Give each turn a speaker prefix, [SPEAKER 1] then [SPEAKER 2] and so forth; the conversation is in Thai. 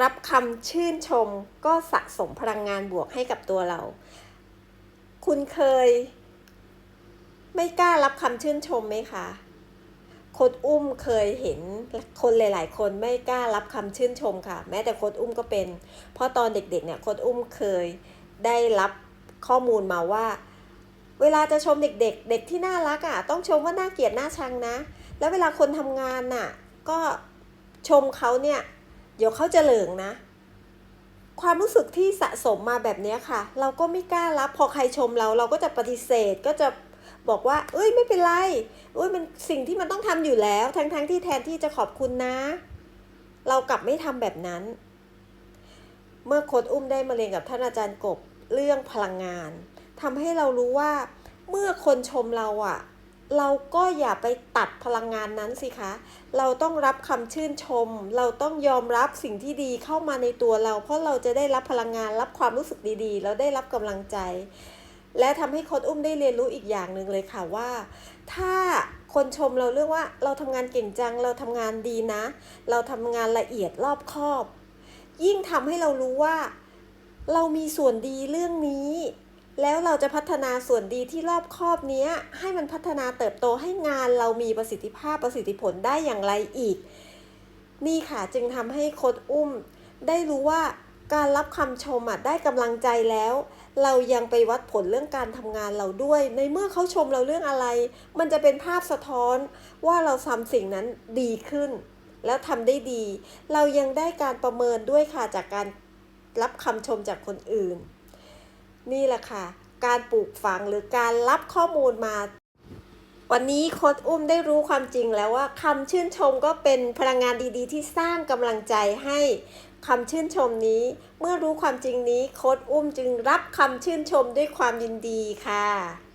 [SPEAKER 1] รับคำชื่นชมก็สะสมพลังงานบวกให้กับตัวเรา คุณเคย ไม่กล้ารับคำชื่นชมไหมคะ โคดอุ้มเคยเห็นคนหลาย ๆ คนไม่กล้ารับคำชื่นชมค่ะ แม้แต่โคดอุ้มก็เป็น เพราะตอนเด็ก ๆ เนี่ยโคดอุ้มเคยได้รับข้อมูลมาว่า เวลาจะชมเด็ก ๆ เด็กที่น่ารักอะ ต้องชมว่าน่าเกลียดน่าชังนะ แล้วเวลาคนทำงานน่ะ ก็ชมเขาเนี่ย เดี๋ยวเขาจะเหลิงนะ ความรู้สึกที่สะสมมาแบบนี้ค่ะ เราก็ไม่กล้ารับ พอใครชมเราเราก็จะปฏิเสธก็จะบอกว่า เอ้ยไม่เป็นไรเอ้ยมันสิ่งที่มันต้องทำอยู่แล้ว ทั้งๆทที่แทนที่จะขอบคุณนะ เรากลับไม่ทำแบบนั้น เมื่อโคดอุ้มได้มาเรียนกับท่านอาจารย์กบเรื่องพลังงานทำให้เรารู้ว่าเมื่อคนชมเราอะ เราก็อย่าไปตัดพลังงานนั้นสิคะ เราต้องรับคำชื่นชม เราต้องยอมรับสิ่งที่ดีเข้ามาในตัวเรา เพราะเราจะได้รับพลังงาน รับความรู้สึกดีๆ แล้วได้รับกำลังใจ และทำให้โค้ดอุ้มได้เรียนรู้อีกอย่างหนึ่งเลยค่ะว่า ถ้าคนชมเราเรื่องว่าเราทำงานเก่งจัง เราทำงานดีนะ เราทำงานละเอียดรอบคอบ ยิ่งทำให้เรารู้ว่า เรามีส่วนดีเรื่องนี้ แล้วเราจะพัฒนาส่วนดีที่รอบครอบนี้ให้มันพัฒนาเติบโตให้งานเรามีประสิทธิภาพประสิทธิผลได้อย่างไรอีก นี่ค่ะจึงทำให้โค้ดอุ้ม ได้รู้ว่าการรับคำชมได้กำลังใจแล้ว เรายังไปวัดผลเรื่องการทำงานเราด้วย ในเมื่อเขาชมเราเรื่องอะไร มันจะเป็นภาพสะท้อนว่าเราทำสิ่งนั้นดีขึ้น แล้วทำได้ดี เรายังได้การประเมินด้วยค่ะจากการรับคำชมจากคนอื่น นี่แหละค่ะ การปลูกฝังหรือการรับข้อมูลมา วันนี้โค้ดอุ้มได้รู้ความจริงแล้วว่าคำชื่นชมก็เป็นพลังงานดีๆ ที่สร้างกำลังใจให้คำชื่นชมนี้ เมื่อรู้ความจริงนี้โค้ดอุ้มจึงรับคำชื่นชมด้วยความยินดีค่ะ